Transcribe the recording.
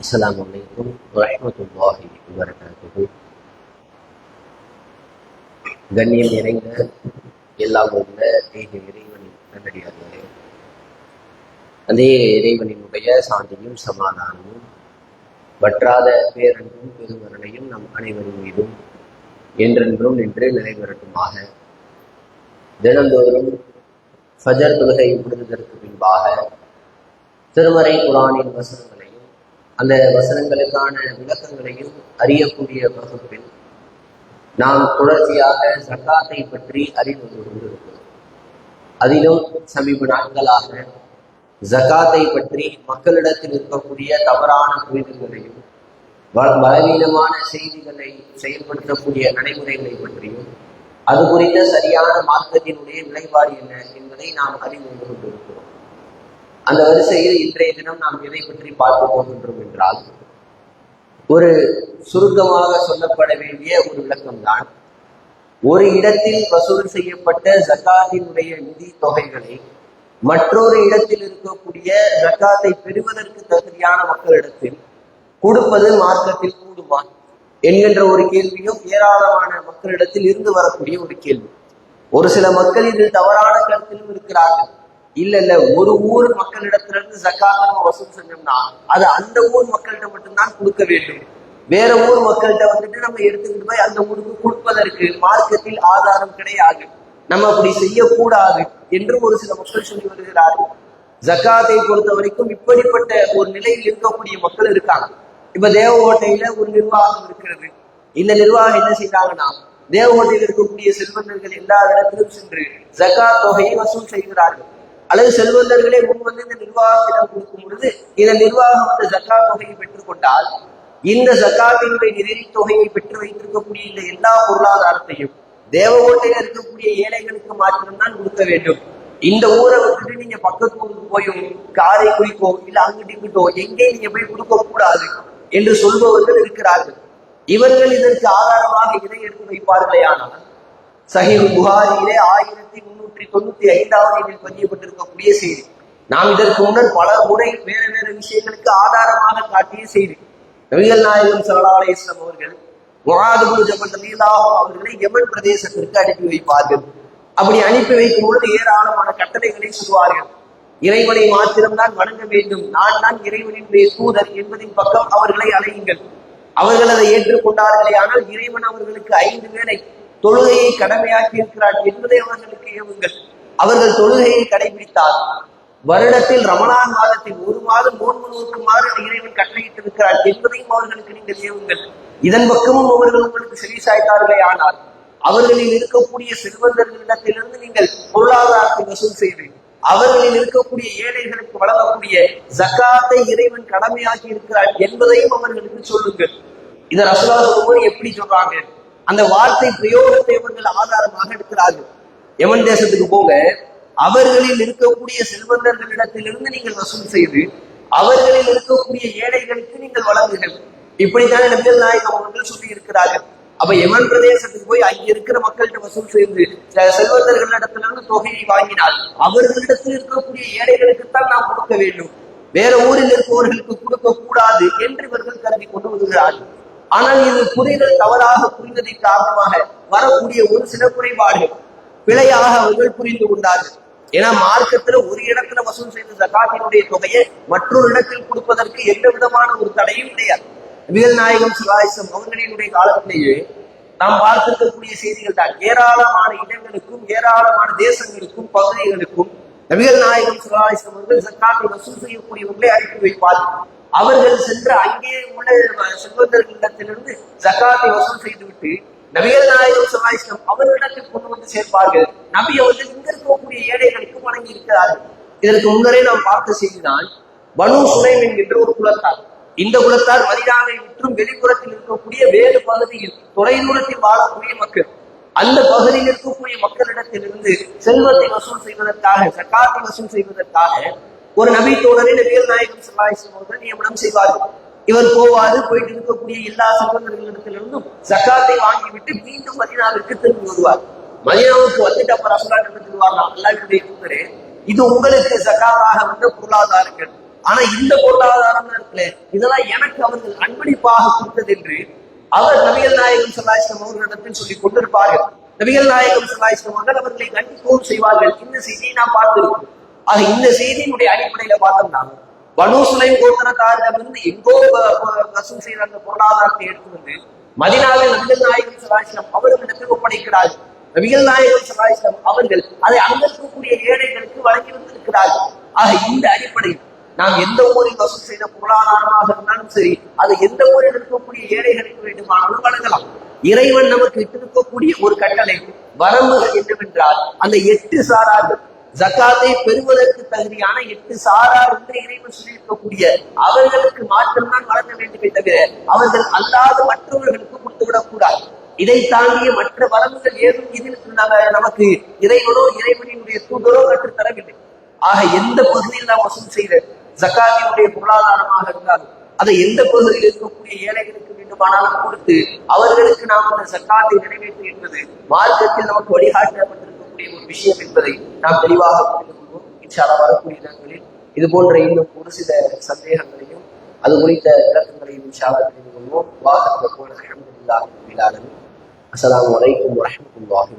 السلام عليكم ورحمة الله وبركاته கண்ணியம் நிறைந்த எல்லாம் உள்ள ஏக இறைவனின் நல்லடியார்களே அதே இறைவனினுடைய சாந்தியும் சமாதானமும் வற்றாத பேரன்பும் பெருமரணையும் நம் அனைவரின் மீதும் என்றென்றும் நின்று நிறைவேறட்டுமாக தினந்தோறும் ஃபஜர் தொழுகை விடுவதற்கு பின்பாக திருமறை குரானின் வசனங்களையும் அந்த வசனங்களுக்கான விளக்கங்களையும் அறியக்கூடிய வகுப்பில் நாம் தொடர்ச்சியாக சக்காத்தை பற்றி அறிந்து கொண்டிருக்கிறோம். அதிலும் சமீப நாட்களாக ஜக்காத்தை பற்றி மக்களிடத்தில் இருக்கக்கூடிய தவறான புரிதல்களையும் பலவீனமான செய்திகளை செயல்படுத்தக்கூடிய நடைமுறைகளை பற்றியும் அது குறித்த சரியான மார்க்கத்தினுடைய நிலைப்பாடு என்ன என்பதை நாம் அறிந்து கொண்டிருக்கிறோம். அந்த வரிசையில் இன்றைய தினம் நாம் எதை பற்றி பார்க்க போகின்றோம் என்றால் ஒரு சுருக்கமாக சொல்லப்பட வேண்டிய ஒரு விளக்கம்தான். ஒரு இடத்தில் வசூல் செய்யப்பட்ட ஜக்காத்தினுடைய நிதி தொகைகளை மற்றொரு இடத்தில் இருக்கக்கூடிய ஜக்காத்தை பெறுவதற்கு தகுதியான மக்களிடத்தில் கொடுப்பது மார்க்கத்தில் கூடுமா என்கின்ற ஒரு கேள்வியும் ஏராளமான மக்களிடத்தில் இருந்து வரக்கூடிய ஒரு கேள்வி. ஒரு சில மக்கள் இதில் தவறான கருத்திலும் இருக்கிறார்கள். இல்ல இல்ல ஒரு ஊர் மக்களிடத்திலிருந்து ஜக்காத் நம்ம வசூல் செஞ்சோம்னா அது அந்த ஊர் மக்கள்கிட்ட மட்டும்தான் கொடுக்க வேண்டும். வேற ஊர் மக்கள்கிட்ட வந்துட்டு நம்ம எடுத்துக்கிட்டு போய் அந்த ஊருக்கு கொடுப்பதற்கு மார்க்கத்தில் ஆதாரம் கிடையாது. நம்ம அப்படி செய்யக்கூடாது என்று ஒரு சில மக்கள் சொல்லி வருகிறார்கள். ஜக்காத்தை பொறுத்த வரைக்கும் இப்படிப்பட்ட ஒரு நிலையில் இருக்கக்கூடிய மக்கள் இருக்காங்க. இப்ப தேவகோட்டையில ஒரு நிர்வாகம் இருக்கிறது. இந்த நிர்வாகம் என்ன செய்யறாங்கன்னா தேவகோட்டையில் இருக்கக்கூடிய செல்வந்தர்கள் எல்லா இடத்திலும் சென்று ஜக்கா தொகையை வசூல் செய்கிறார்கள். அல்லது செல்வந்தர்களே முன் வந்து இந்த நிர்வாகத்திடம் கொடுக்கும் பொழுது இந்த நிர்வாகம் வந்து சக்கா தொகையை பெற்றுக்கொண்டால் இந்த ஜக்காத்தினுடைய நிதி தொகையை பெற்று வைத்திருக்கக்கூடிய இந்த எல்லா பொருளாதாரத்தையும் தேவகோட்டையில இருக்கக்கூடிய ஏழைகளுக்கு மாத்திரம்தான் கொடுக்க வேண்டும். இந்த ஊரை விட்டுட்டு நீங்க பக்கத்து ஊருக்கு போயும் காரைக்குடிக்கோ இல்ல அங்கிட்டு இங்கிட்டோ எங்கே நீங்க போய் கொடுக்க கூடாது என்று சொல்பவர்கள் இருக்கிறார்கள். இவர்கள் இதற்கு ஆதாரமாக இதை எடுத்து வைப்பார்களே ஆனால் சஹி புகாரியிலே ஆயிரத்தி முன்னூற்றி தொண்ணூத்தி ஐந்தாவது இதில் பதியப்பட்டிருக்கக்கூடிய செய்தி. நாம் இதற்கு முன்னர் பல முறை வேற வேற விஷயங்களுக்கு ஆதாரமாக காட்டிய செய்தி. நபிகள் நாயகம் ஸல்லல்லாஹு அலைஹி வஸல்லம் அவர்கள் முஆது பின் ஜபல் ரலியல்லாஹு அவர்களை யமன் பிரதேசத்திற்கு அனுப்பி வைப்பார்கள். அப்படி அனுப்பி வைக்கும் பொழுது ஏராளமான கட்டளைகளை சொல்வார்கள் இறைவனை மாத்திரம்தான் வணங்க வேண்டும். நான் தான் இறைவனினுடைய தூதர் என்பதின் பக்கம் அவர்களை அழையுங்கள். அவர்கள் அதை ஏற்றுக்கொண்டார்களே ஆனால் இறைவன் அவர்களுக்கு ஐந்து வேளை தொழுகையை கடமையாக்கி இருக்கிறார் என்பதை அவர்களுக்கு ஏவுங்கள். அவர்கள் தொழுகையை கடைபிடித்தார். வருடத்தில் ரமணான் மாதத்தில் ஒரு மாதம் நோன்பு நோக்குமாறு இறைவன் கட்டளையிட்டிருக்கிறார் என்பதையும் அவர்களுக்கு நீங்கள் ஏவுங்கள். இதன் பக்கமும் அவர்கள் உங்களுக்கு செவி சாய்த்தார்களே ஆனால் அவர்களில் இருக்கக்கூடிய செல்வந்தர்களிடத்திலிருந்து நீங்கள் பொருளாதாரத்தை வசூல் செய்து அவர்களில் இருக்கக்கூடிய ஏழைகளுக்கு வழங்கக்கூடிய ஜக்காத்தை இறைவன் கடமையாக்கி இருக்கிறார் என்பதையும் அவர்களுக்கு சொல்லுங்கள். இதை ரசூலா சொல்லும்போது எப்படி சொல்றாங்க? அந்த வார்த்தை பிரயோகத்தை இவர்கள் ஆதாரமாக எடுக்கிறார்கள். எமன் தேசத்துக்கு போக அவர்களில் இருக்கக்கூடிய செல்வந்தர்களிடத்திலிருந்து நீங்கள் வசூல் செய்து அவர்களில் இருக்கக்கூடிய ஏழைகளுக்கு நீங்கள் வழங்குங்கள். இப்படித்தான் நபிகள் நாயகம் அவர்கள் சொல்லி இருக்கிறார்கள் அப்ப எமன் பிரதேசத்துக்கு போய் அங்க இருக்கிற மக்கள்கிட்ட வசூல் செய்து செல்வந்தர்களிடத்திலிருந்து தொகையை வாங்கினால் அவர்களிடத்தில் இருக்கக்கூடிய ஏழைகளுக்குத்தான் நாம் கொடுக்க வேண்டும். வேற ஊரில் இருப்பவர்களுக்கு கொடுக்க கூடாது என்று இவர்கள் கருதி கொண்டு வருகிறார்கள். ஆனால் இது புரிதல் தவறாக புரிந்ததின் காரணமாக வரக்கூடிய ஒரு சில குறைபாடுகள் பிழையாக அவர்கள் புரிந்து கொண்டார்கள். ஏன்னா மார்க்கத்துல ஒரு இடத்துல வசூல் செய்த ஜகாத்தினுடைய தொகையை மற்றொரு இடத்தில் கொடுப்பதற்கு எந்த விதமான ஒரு தடையும் கிடையாது. நபிகள் நாயகம் சிவாயிசம் அவர்களினுடைய காலத்திலேயே நாம் பார்த்திருக்கக்கூடிய செய்திகள் தான். ஏராளமான இடங்களுக்கும் ஏராளமான தேசங்களுக்கும் பகுதிகளுக்கும் நபிகள் நாயகம் சிவாயிசம் அவர்கள் ஜக்காத்தை வசூல் செய்யக்கூடியவர்களை அனுப்பி வைப்பார்கள். அவர்கள் சென்று அங்கே உள்ள செல்வந்தர்களிடத்திலிருந்து ஜக்காத்தை வசூல் செய்துவிட்டு நபிகள் நாயகம் சலாஹிஸ்லம் அவர்களிடத்தில் கொண்டு வந்து சேர்ப்பார்கள். நபி அவர்கள் இங்க இருக்கக்கூடிய ஏழைகளுக்கு வணங்கி இருக்கிறார்கள் இதற்கு முன்னரே நாம் பார்த்த செய்திதான் பனு சுலைம் என்கின்ற ஒரு குலத்தார். இந்த குலத்தார் மதினாவை விற்றும் வெளிப்புறத்தில் இருக்கக்கூடிய வேறு பகுதியில் தொலைதூரத்தில் வாழக்கூடிய மக்கள். அந்த பகுதியில் இருக்கக்கூடிய மக்களிடத்திலிருந்து செல்வத்தை வசூல் செய்வதற்காக சக்காத்தை வசூல் செய்வதற்காக ஒரு நபி தோழரை நபிகள் நாயகம் சல்லாஹிஸ்லம் அவர்கள் நியமனம் செய்வார்கள் இவர் போவாரு போயிட்டு இருக்கக்கூடிய எல்லா சகோதரர்களிடத்திலிருந்தும் சக்காத்தை வாங்கிவிட்டு மீண்டும் மதினாவிற்கு திரும்பி வருவார். மதினாவுக்கு வந்துட்டு அப்ப ரசூலா என்ன சொல்லுவாங்க தூதரே இது உங்களுக்கு சக்காத்தாக வந்த பொருளாதாரங்கள். ஆனா இந்த பொருளாதாரம் இருக்குல்ல இதெல்லாம் எனக்கு அவர்கள் அன்பளிப்பாக கொடுத்தது என்று அவர் நபிகள் நாயகம் சல்லாஸ்லம் அவர்களிடத்தில் சொல்லி கொண்டிருப்பார்கள். நபிகள் நாயகம் சல்லாஸ்லம் அவர்கள் அவர்களை கண்டிக்கவும் செய்வார்கள். இந்த செய்தியை நாம் பார்த்திருக்கோம் ஆக இந்த செய்தியினுடைய அடிப்படையில பார்த்தோம்னா பனு சுலைம் கோத்திரக்காரிடமிருந்து எங்கோ வசூல் செய்த அந்த பொருளாதாரத்தை எடுத்து வந்து மதினாவில் நபிகள் நாயகம் சலாஹம் அவர்களிடத்தில் ஒப்படைக்கிறார். நபிகள் நாயகம் சலாஹம் அவர்கள் அதை அங்க இருக்கக்கூடிய ஏழைகளுக்கு வழங்கி வந்திருக்கிறார்கள். ஆக இந்த அடிப்படையில் நாம் எந்த ஊரில் வசூல் செய்த பொருளாதாரமாக இருந்தாலும் சரி அது எந்த ஊரில் இருக்கக்கூடிய ஏழைகளுக்கு வேண்டுமானாலும் வழங்கலாம். இறைவன் நமக்கு இட்டிருக்கக்கூடிய ஒரு கட்டளை வரம்புகள் என்னவென்றால் அந்த எட்டு சாரார்கள் ஜக்காத்தை பெறுவதற்கு தகுதியான எட்டு சாரார் என்று இறைவன் சொல்லியிருக்கக்கூடிய அவர்களுக்கு மாற்றம்தான் வழங்க வேண்டுமே தவிர அவர்கள் அல்லாத மற்றவர்களுக்கு கொடுத்து விடக்கூடாது இதை தாண்டிய மற்ற வரம்புகள் ஏதும் இதில் நமக்கு இறைவனோ இறைவனினுடைய தூதரோ கற்று தரவில்லை. ஆக எந்த பகுதியில் நாம் வசூல் செய்த ஜக்காத்தினுடைய பொருளாதாரமாக இருந்தாலும் அதை எந்த பகுதியில் இருக்கக்கூடிய ஏழைகளுக்கு வேண்டுமானாலும் கொடுத்து அவர்களுக்கு நாம் அந்த சக்காத்தை நிறைவேற்றி என்பது மார்க்கத்தில் நமக்கு இருக்கக்கூடிய ஒரு விஷயம் என்பதை நாம் தெளிவாக புரிந்து கொள்வோம். இன்ஷால்லா வரக்கூடிய இடங்களில் இது போன்ற இன்னும் ஒரு சில சந்தேகங்களையும் அது குறித்த விளக்கங்களையும் இன்ஷால்லா தெரிந்து கொள்வோம். வாகனம் அஸ்லாம் அஸ்ஸலாமு அலைக்கும் வரஹ்மத்துல்லாஹி